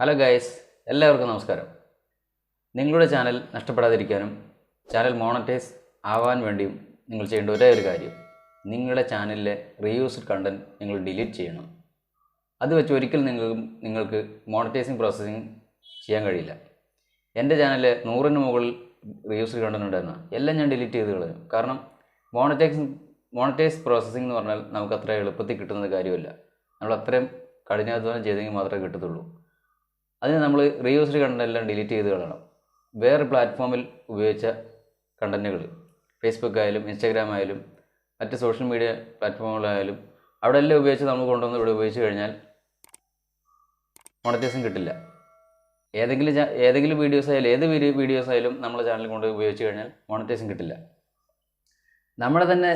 Hello guys എല്ലാവർക്കും നമസ്കാരം. നിങ്ങളുടെ ചാനൽ നഷ്ടപ്പെടാതിരിക്കാനും ചാനൽ മോണറ്റൈസ് ആവാൻ വേണ്ടിയും നിങ്ങൾ ചെയ്യേണ്ട ഒരേ ഒരു കാര്യം നിങ്ങളുടെ ചാനലിലെ റീയൂസ്ഡ് കണ്ടന്റ് നിങ്ങൾ ഡിലീറ്റ് ചെയ്യണം. അത് വെച്ച് ഒരിക്കലും നിങ്ങൾ നിങ്ങൾക്ക് മോണറ്റൈസിങ് പ്രോസസ്സിങ് ചെയ്യാൻ കഴിയില്ല. എന്റെ ചാനലിൽ നൂറിന് മുകളിൽ റീയൂസ്ഡ് കണ്ടന്റ് ഉണ്ടായിരുന്ന എല്ലാം ഞാൻ ഡിലീറ്റ് ചെയ്ത് കളയും കാരണം മോണറ്റൈസിങ് മോണറ്റൈസ് പ്രോസസ്സിംഗ് എന്ന് പറഞ്ഞാൽ നമുക്ക് അത്ര എളുപ്പത്തിൽ കിട്ടുന്ന കാര്യമല്ല. നമ്മൾ അത്രയും കഠിനാധ്വാനം ചെയ്തെങ്കിൽ മാത്രമേ കിട്ടത്തുള്ളൂ. അതിന് നമ്മൾ റീയൂസ്ഡ് എല്ലാം ഡിലീറ്റ് ചെയ്ത് കളയണം. വേറെ പ്ലാറ്റ്ഫോമിൽ ഉപയോഗിച്ച കണ്ടന്റുകൾ ഫേസ്ബുക്ക് ആയാലും ഇൻസ്റ്റാഗ്രാം ആയാലും മറ്റ് സോഷ്യൽ മീഡിയ പ്ലാറ്റ്ഫോമുകളായാലും അവിടെ എല്ലാം ഉപയോഗിച്ച് നമ്മൾ കൊണ്ടുവന്ന് ഇവിടെ ഉപയോഗിച്ച് കഴിഞ്ഞാൽ മോണറ്റൈസും കിട്ടില്ല. ഏതെങ്കിലും ഏതെങ്കിലും വീഡിയോസ് ആയാലും ഏത് വീഡിയോ വീഡിയോസ് ആയാലും നമ്മുടെ ചാനൽ കൊണ്ട് ഉപയോഗിച്ച് കഴിഞ്ഞാൽ മോണറ്റൈസും കിട്ടില്ല. നമ്മുടെ തന്നെ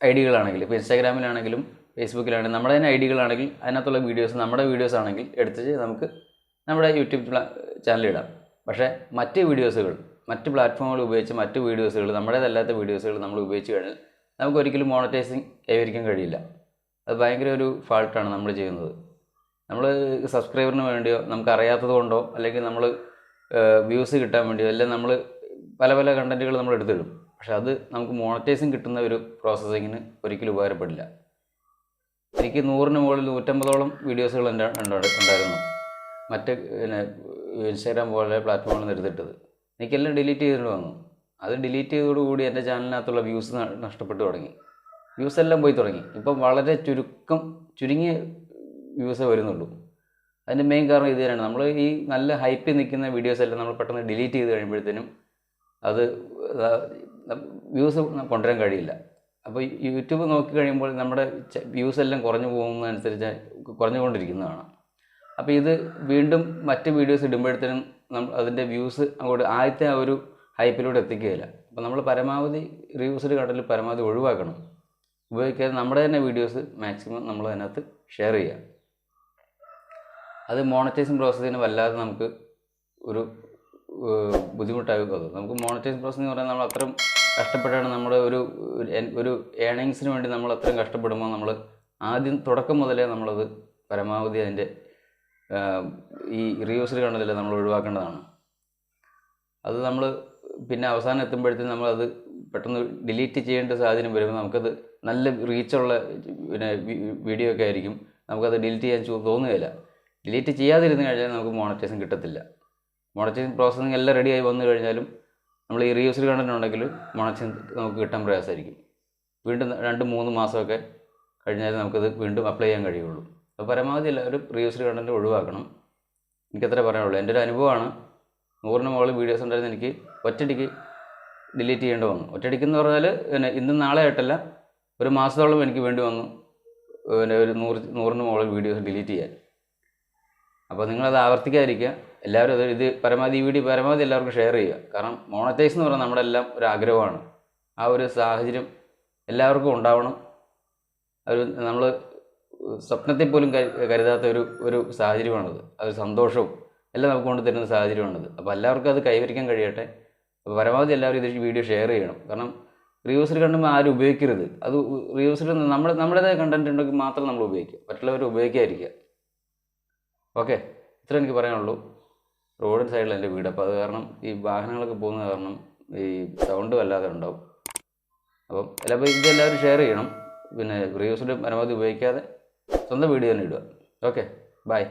ഐഡികളാണെങ്കിൽ ഡികളാണെങ്കിൽ ഇപ്പോൾ ഇൻസ്റ്റാഗ്രാമിലാണെങ്കിലും ഫേസ്ബുക്കിലാണെങ്കിലും നമ്മുടെ തന്നെ ഐഡികളാണെങ്കിൽ ഡികളാണെങ്കിൽ അതിനകത്തുള്ള വീഡിയോസ് നമ്മുടെ വീഡിയോസ് ആണെങ്കിൽ എടുത്തിട്ട് നമുക്ക് നമ്മുടെ യൂട്യൂബ് ചാനലിൽ ഇടാം പക്ഷേ മറ്റ് വീഡിയോസുകൾ മറ്റ് പ്ലാറ്റ്ഫോമുകൾ ഉപയോഗിച്ച് മറ്റ് വീഡിയോസുകൾ നമ്മുടേതല്ലാത്ത വീഡിയോസുകൾ നമ്മൾ ഉപയോഗിച്ച് കഴിഞ്ഞാൽ നമുക്ക് ഒരിക്കലും മോണറ്റൈസിങ് കൈവരിക്കാൻ കഴിയില്ല. അത് ഭയങ്കര ഒരു ഫാൾട്ടാണ് നമ്മൾ ചെയ്യുന്നത്. നമ്മൾ സബ്സ്ക്രൈബറിന് വേണ്ടിയോ നമുക്ക് അറിയാത്തത് കൊണ്ടോ അല്ലെങ്കിൽ നമ്മൾ വ്യൂസ് കിട്ടാൻ വേണ്ടിയോ എല്ലാം നമ്മൾ പല പല കണ്ടന്റുകൾ നമ്മൾ എടുത്തിടും. പക്ഷേ അത് നമുക്ക് മോണറ്റൈസിങ് കിട്ടുന്ന ഒരു പ്രോസസ്സിങ്ങിന് ഒരിക്കലും ഉപകാരപ്പെടില്ല. എനിക്ക് നൂറിന് മുകളിൽ നൂറ്റമ്പതോളം വീഡിയോസുകൾ എന്റെ ഉണ്ട് ഉണ്ടായിരുന്നു. മറ്റ് പിന്നെ ഇൻസ്റ്റാഗ്രാം പോലെ പ്ലാറ്റ്ഫോമിൽ നിർത്തിട്ടത് എനിക്കെല്ലാം ഡിലീറ്റ് ചെയ്തിട്ട് വന്നു. അത് ഡിലീറ്റ് ചെയ്തതോടുകൂടി എന്റെ ചാനലിനകത്തുള്ള വ്യൂസ് നഷ്ടപ്പെട്ടു തുടങ്ങി. വ്യൂസ് എല്ലാം പോയി തുടങ്ങി. ഇപ്പം വളരെ ചുരുക്കം ചുരുങ്ങിയ വ്യൂസ് വരുന്നുള്ളൂ. അതിന്റെ മെയിൻ കാരണം ഇത് തന്നെയാണ്. നമ്മൾ ഈ നല്ല ഹൈപ്പിൽ നിൽക്കുന്ന വീഡിയോസ് എല്ലാം നമ്മൾ പെട്ടെന്ന് ഡിലീറ്റ് ചെയ്ത് കഴിയുമ്പോഴത്തേനും അത് വ്യൂസ് കൊണ്ടുവരാൻ കഴിയില്ല. അപ്പോൾ യൂട്യൂബ് നോക്കി കഴിയുമ്പോൾ നമ്മുടെ വ്യൂസ് എല്ലാം കുറഞ്ഞു പോകുന്നതനുസരിച്ച് കുറഞ്ഞുകൊണ്ടിരിക്കുന്നതാണ്. അപ്പോൾ ഇത് വീണ്ടും മറ്റ് വീഡിയോസ് ഇടുമ്പോഴത്തേനും നമ്മൾ അതിന്റെ വ്യൂസ് അങ്ങോട്ട് ആദ്യത്തെ ആ ഒരു ഹൈപ്പിലൂടെ എത്തിക്കുകയില്ല. അപ്പോൾ നമ്മൾ പരമാവധി റിവ്യൂസിൽ കണ്ടതിൽ പരമാവധി ഒഴിവാക്കണം. ഉപയോഗിക്കാതെ നമ്മുടെ തന്നെ വീഡിയോസ് മാക്സിമം നമ്മൾ അതിനകത്ത് ഷെയർ ചെയ്യുക. അത് മോണറ്റൈസിങ് പ്രോസസ്സിന് വല്ലാതെ നമുക്ക് ഒരു ബുദ്ധിമുട്ടാകും അത് നമുക്ക് മോണറ്റൈസിങ് പ്രോസസ് എന്ന് പറഞ്ഞാൽ നമ്മൾ അത്രയും കഷ്ടപ്പെട്ടാണ് നമ്മുടെ ഒരു ഒരു- ഏണിങ്സിന് വേണ്ടി നമ്മൾ അത്രയും കഷ്ടപ്പെടുമ്പോൾ നമ്മൾ ആദ്യം തുടക്കം മുതലേ നമ്മളത് പരമാവധി അതിന്റെ ഈ റിയൂസിൽ കണ്ടതില്ല നമ്മൾ ഒഴിവാക്കേണ്ടതാണ്. അത് നമ്മൾ പിന്നെ അവസാനം എത്തുമ്പോഴത്തേക്കും നമ്മളത് പെട്ടെന്ന് ഡിലീറ്റ് ചെയ്യേണ്ട സാഹചര്യം വരുമ്പോൾ നമുക്കത് നല്ല റീച്ചുള്ള പിന്നെ വീഡിയോ ഒക്കെ ആയിരിക്കും. നമുക്കത് ഡിലീറ്റ് ചെയ്യാൻ തോന്നുകയില്ല. ഡിലീറ്റ് ചെയ്യാതിരുന്ന് കഴിഞ്ഞാൽ നമുക്ക് മോണറ്റൈസും കിട്ടത്തില്ല. മോണറ്റൈസിങ് പ്രോസസ്സിങ് എല്ലാം റെഡിയായി വന്നു കഴിഞ്ഞാലും നമ്മൾ ഈ റീയൂസിൽ കണ്ടന്റ് ഉണ്ടെങ്കിൽ മോണറ്റൈസിങ് നമുക്ക് കിട്ടാൻ പ്രയാസമായിരിക്കും. വീണ്ടും രണ്ട് മൂന്ന് മാസമൊക്കെ കഴിഞ്ഞാൽ നമുക്കത് വീണ്ടും അപ്ലൈ ചെയ്യാൻ കഴിയുള്ളൂ. അപ്പോൾ പരമാവധി എല്ലാവരും റീയൂസ്ഡ് കണ്ടന്റ് ഒഴിവാക്കണം. എനിക്കത്രേ പറയാനുള്ളൂ. എന്റെ ഒരു അനുഭവമാണ് നൂറിന് മുകളിൽ വീഡിയോസ് ഉണ്ടായിരുന്നു എനിക്ക് ഒറ്റയടിക്ക് ഡിലീറ്റ് ചെയ്യേണ്ടി വന്നു. ഒറ്റയടിക്ക് എന്ന് പറഞ്ഞാൽ പിന്നെ ഇന്നും നാളെ ആയിട്ടല്ല ഒരു മാസത്തോളം എനിക്ക് വേണ്ടി വന്നു പിന്നെ ഒരു നൂറ് നൂറിന് മുകളിൽ വീഡിയോസ് ഡിലീറ്റ് ചെയ്യാൻ. അപ്പോൾ നിങ്ങളത് ആവർത്തിക്കാതിരിക്കുക. എല്ലാവരും അത് ഇത് പരമാവധി ഈ വീഡിയോ പരമാവധി എല്ലാവർക്കും ഷെയർ ചെയ്യുക. കാരണം മോണറ്റൈസ് എന്ന് പറഞ്ഞാൽ നമ്മുടെ എല്ലാം ഒരു ആഗ്രഹമാണ്. ആ ഒരു സാഹചര്യം എല്ലാവർക്കും ഉണ്ടാവണം. ഒരു നമ്മൾ സ്വപ്നത്തിൽ പോലും കരുതാത്ത ഒരു ഒരു സാഹചര്യമാണത്. ഒരു സന്തോഷവും എല്ലാം നമുക്ക് കൊണ്ട് തരുന്ന സാഹചര്യമാണത്. അപ്പോൾ എല്ലാവർക്കും അത് കൈവരിക്കാൻ കഴിയട്ടെ. അപ്പോൾ പരമാവധി എല്ലാവരും ഇത് വീഡിയോ ഷെയർ ചെയ്യണം. കാരണം റിയൂസിൽ കണ്ടുമ്പോൾ ആരും ഉപയോഗിക്കരുത്. അത് റിയൂസിൽ നമ്മൾ നമ്മുടേതായ കണ്ടന്റ് ഉണ്ടെങ്കിൽ മാത്രം നമ്മൾ ഉപയോഗിക്കുക. മറ്റുള്ളവർ ഉപയോഗിക്കാതിരിക്കുക. ഓക്കെ? ഇത്ര എനിക്ക് പറയാനുള്ളൂ. റോഡ് സൈഡിൽ എന്റെ വീട്. അപ്പോൾ അത് കാരണം ഈ വാഹനങ്ങളൊക്കെ പോകുന്നത് കാരണം ഈ സൗണ്ട് വല്ലാതെ ഉണ്ടാവും. അപ്പം എല്ലാപ്പോൾ ഇതെല്ലാവരും ഷെയർ ചെയ്യണം. പിന്നെ റിയൂസിൽ പരമാവധി ഉപയോഗിക്കാതെ സ്വന്തം വീഡിയോ തന്നെ ഇടുക. Okay bye